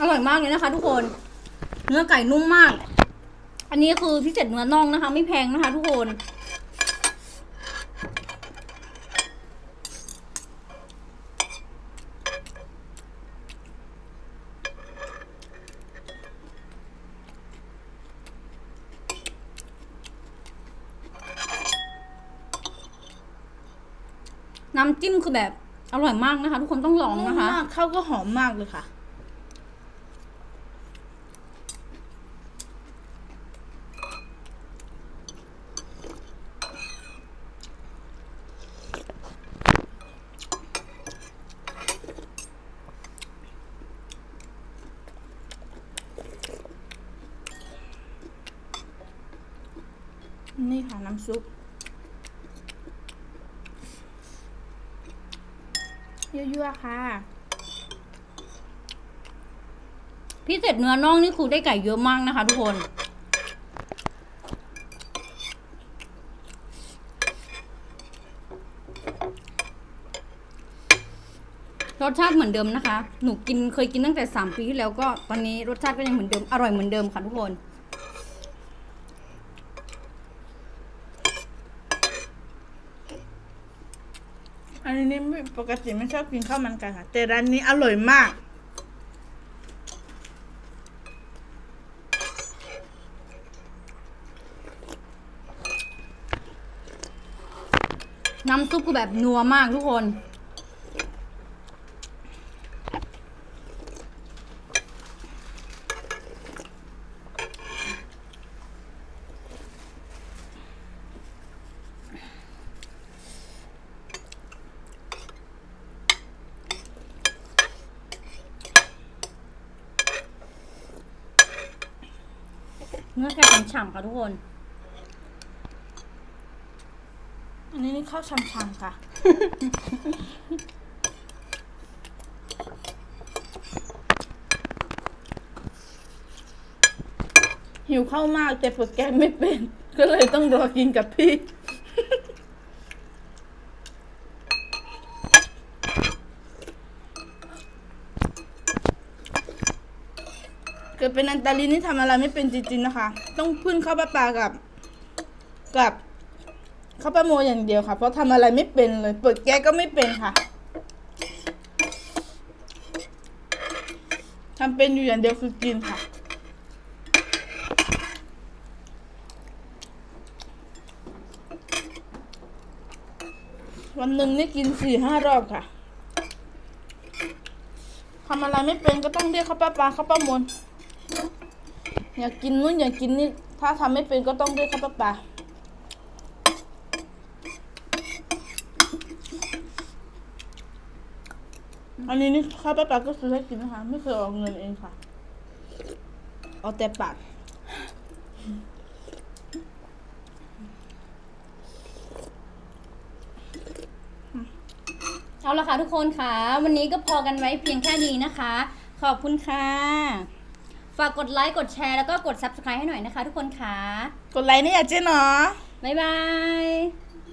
อร่อยมากเลยนะคะ ทุกคน เนื้อไก่นุ่มมาก อันนี้คือพิเศษเนื้อน่องนะคะ ไม่แพงนะคะ ทุกคนน้ำจิ้มคือแบบอร่อยมากนะคะ ทุกคนต้องลองนะคะมากข้าวก็หอมมากเลยค่ะ นี่ค่ะน้ำซุป เยั่วๆค่ะ พิเศษเนื้อน่องนี่คือได้ไก่เยอะมากนะคะทุกคน รสชาติเหมือนเดิมนะคะ หนูกินเคยกินตั้งแต่สามปีที่แล้วก็ตอนนี้รสชาติก็ยังเหมือนเดิม อร่อยเหมือนเดิมค่ะทุกคน อันนี้ไม่ปกติไม่ชอบกินข้าวมันไก่ค่ะ แต่ร้านนี้อร่อยมาก น้ำซุปก็แบบนัวมากทุกคน เนื้อแก่ฉ่ำๆค่ะทุกคน อันนี้นี่ข้าวฉ่ำๆค่ะ หิวข้าวมากแต่เปิดแกงไม่เป็น ก็เลยต้องรอกินกับพี่ เกิดเป็นอันตาลีนี่ทำอะไรไม่เป็นจริงๆนะคะ ต้องพึ่งข้าวปลาปลากับ กับข้าวปลาโมอย่างเดียวค่ะ เพราะทำอะไรไม่เป็นเลย เปิดแก๊สก็ไม่เป็นค่ะทำเป็นอยู่อย่างเดียวคือกินค่ะ วันหนึ่งนี่กินสี่ห้ารอบค่ะทำอะไรไม่เป็นก็ต้องเรียกข้าวปลาปลาข้าวปลามน อยากกินนู่นอยากกินนี่ ถ้าทำไม่เป็นก็ต้องเรียกข้าวปลาปลาอันนี้นี่ข้าวปลาปลาก็ซื้อให้กินนะคะ ไม่เคยออกเงินเองค่ะ เอาแต่ปากเอาละค่ะทุกคนค่ะ วันนี้ก็พอกันไว้เพียงแค่นี้นะคะ ขอบคุณค่ะ ฝากกดไลค์ กดแชร์ แล้วก็กด subscribe ให้หน่อยนะคะทุกคนค่ะ กดไลค์นี่อยากเจ๊เนาะบ๊ายบาย